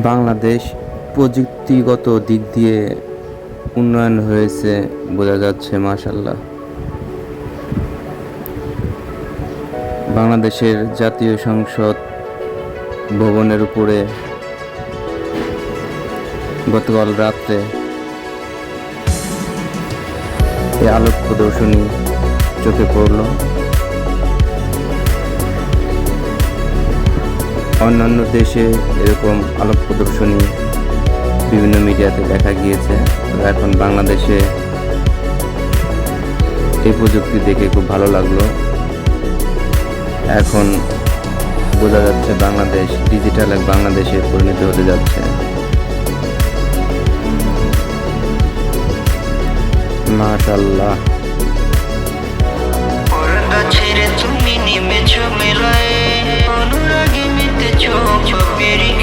বাংলাদেশ প্রযুক্তিগত দিক দিয়ে উন্নয়ন হয়েছে বোঝা যাচ্ছে মাশাল্লাহ বাংলাদেশের জাতীয় সংসদ ভবনের উপরে গতকাল রাত্রে এই আলোক প্রদর্শনী চোখে পড়ল। অন্যান্য দেশে এরকম আলোক প্রদর্শনী বিভিন্ন মিডিয়াতে দেখা গিয়েছে। এখন বাংলাদেশে এই প্রযুক্তি দেখে খুব ভালো লাগল। এখন বোঝা যাচ্ছে বাংলাদেশ ডিজিটাল এক বাংলাদেশে পরিণত হতে যাচ্ছে। মাশাল্লাহ ছেড়ে তুমি নেমেছ মেলায়। অনুরাগে মেতেছ পাপের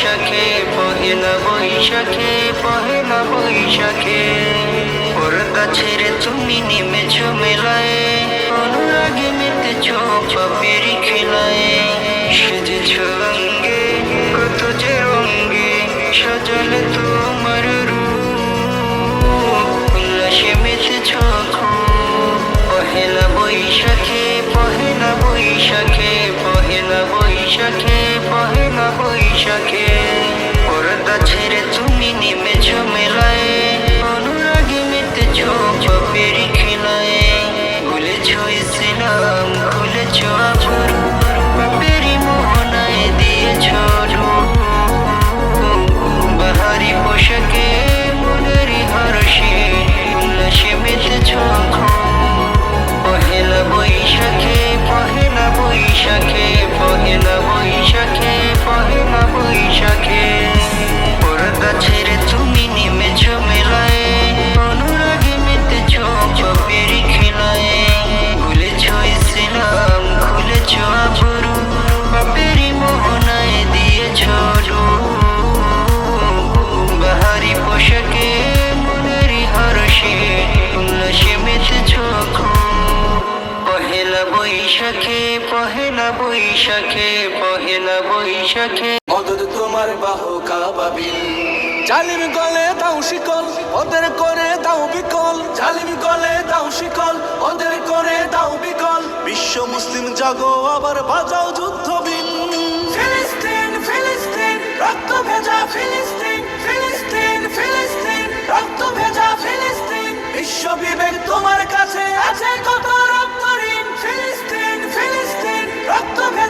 বৈশাখে, পহেলা বৈশাখে পহেলা বৈশাখে। পর্দা ছেড়ে তুমি নেমেছ মেলায়, অনুরাগে মেতেছ পাপের খেলায়। সেজেছ অঙ্গে কত যে রঙ্গে সাজালে তোমার রূপ। উল্লাসে মেতেছ পহেলা বৈশাখে পহেলা বৈশাখে পহেলা বৈশাখে পহেলা বৈশাখে। পর্দা ছেড়ে তুমি নেমেছ মেলায় অনুরাগে মেতেছ পাপের বৈশাখে, পহেলা বৈশাখে পহেলা বৈশাখে। মদত তোমার বাহু কাবাবিল জালিম গলে দাও শিকল, ওদের করে দাও বিকল। জালিম গলে দাও শিকল, ওদের করে দাও বিকল। বিশ্ব মুসলিম জাগো, আবার বাজাও যুদ্ধ ফিলিস্তিন ফিলিস্তিন, রক্ত ভেজা ফিলিস্তিন। ফিলিস্তিন ফিলিস্তিন, রক্ত ভেজা ফিলিস্তিন। বিশ্ব বিবেক তোমার কাছে আছে কত রক্ত?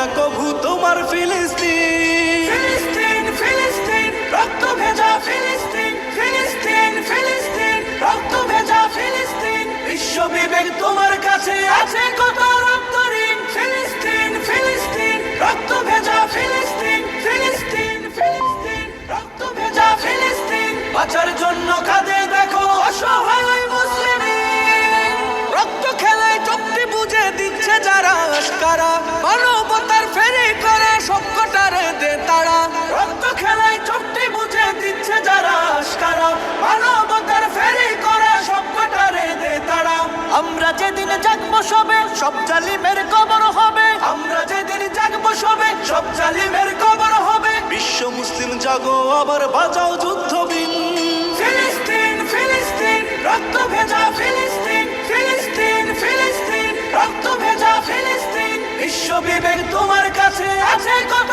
না কভু তোমার ফিলিস্তিন? ফিলিস্তিন রক্ত ভেজা ফিলিস্তিন ফিলিস্তিন ফিলিস্তিন, রক্ত ভেজা ফিলিস্তিন। বিশ্ব বিবেক তোমার কাছে আছে কত রক্ত ঋণ? ফিলিস্তিন ফিলিস্তিন, রক্ত ভেজা ফিলিস্তিন ফিলিস্তিন ফিলিস্তিন, রক্ত ভেজা ফিলিস্তিন। বাঁচার জন্য কাঁদে যেদিন জাগবো সবে সব জালিমের কবর হবে। আমরা যেদিন জাগবো সবে সব জালিমের কবর হবে। বিশ্ব মুসলিম জাগো আবার বাজাও যুদ্ধ বিন ফিলিস্তিন ফিলিস্তিন রক্ত ভেজা ফিলিস্তিন ফিলিস্তিন ফিলিস্তিন রক্ত ভেজা ফিলিস্তিন। বিশ্ব বিবেক তোমার কাছে আছে কত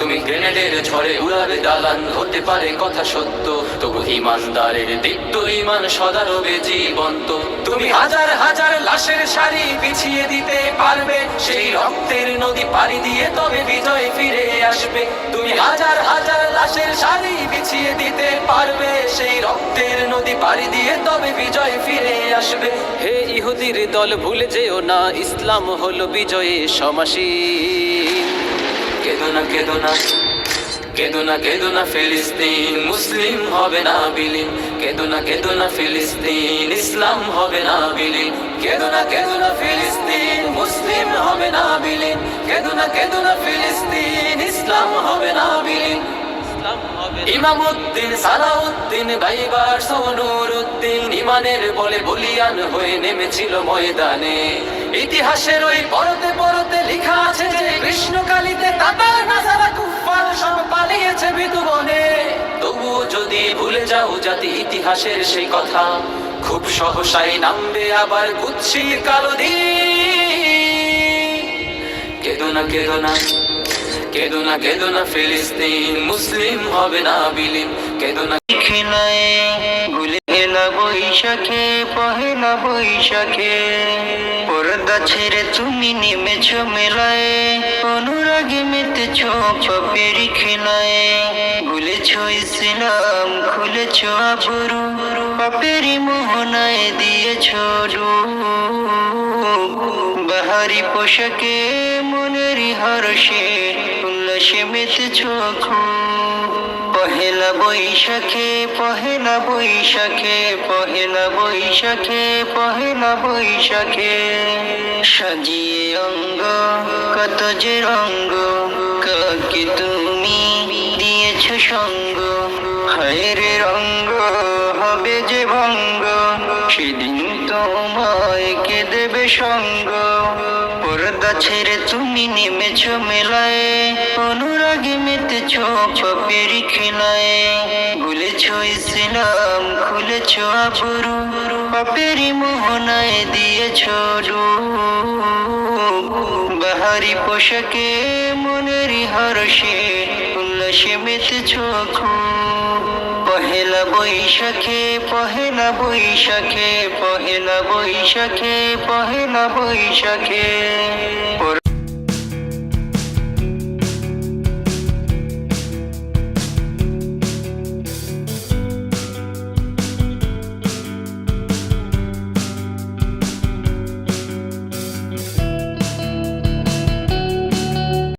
তুমি গ্রেনেডের ঝড়ে উড়াবে দালান, হতে পারে কথা সত্য। তবু ইমানদারের দীপ্ত ইমান সদা রবে জীবন্ত। তুমি হাজার হাজার লাশের সারি পিছিয়ে দিতে পারবে, সেই রক্তের নদী পাড়ি দিয়ে তবে বিজয় ফিরে আসবে। তুমি হাজার হাজার লাশের সারি পিছিয়ে দিতে পারবে, সেই রক্তের নদী পাড়ি দিয়ে তবে বিজয় ফিরে আসবে। হে ইহুদির দল, ভুলে যেও না, ইসলাম হলো বিজয়ে সমাসীন। কেদো না কেদো না কেদো না কেদো না ফিলিস্তিন, মুসলিম হবে না বিলীন। কেদো না কেদো না ফিলিস্তিন, ইসলাম হবে না বিলীন। কেদো না কেদো না ফিলিস্তিন, মুসলিম হবে না বিলীন। কেদো না কেদো না ফিলিস্তিন, ইসলাম হবে না বিলীন। ইমামুদ্দিন, সালাউদ্দিন ভাইবার সোনুরুদ্দিন, ইমানের বলে বলিয়ান হয়ে নেমেছিল ময়দানে। ইতিহাসের ওই পরতে পরতে লেখা আছে যে কৃষ্ণকালীতে তাতার নাজারা কুফার সব পালিয়েছে বিধুবনে তবুও যদি ভুলে যাও জাতি ইতিহাসের সেই কথা, খুব সহসাই নামবে আবার কুৎসির কালো দিন। কেদো না কেদো না কেদো না কেদো না ফিলিস্তিন, মুসলিম হবে না বিলীন। কেদো না। খেলায় গুলেলা বৈশাখে, পহেলা বৈশাখে। পর্দা ছেড়ে তুমি নেমেছ মেলায়, অনুরাগে মেতেছ পাপেরি খেলায় ভুলেছ ইসলাম, খুলেছ আবরু, পাপেরি মোহনায় দিয়েছ বাহারি পোশাকে মনেরই হর্ষে, উল্লাসে মেতেছ খুব বৈশাখে, পহেলা বৈশাখে পহেলা বৈশাখে পহেলা বৈশাখে। সাজিয়ে অঙ্গ কত যে রঙ্গ, কাকে তুমি দিয়েছ সঙ্গ? হায়রে রঙ্গ হবে যে ভঙ্গ, সেদিন তোমায় দেবে সঙ্গ। পর্দা ছেড়ে তুমি নেমেছ মেলায়। অনুরাগে মেতেছ পাপেরি খেলায়। ভুলেছ ইসলাম, খুলেছ আবরু। পাপেরি মোহনায় দিয়েছ বাহারি পোশাকে মনেরই হর্ষে উল্লাসে মেতেছ খুব পহেলা বৈশাখে পহেলা বৈশাখে পহেলা বৈশাখে পহেলা বৈশাখে।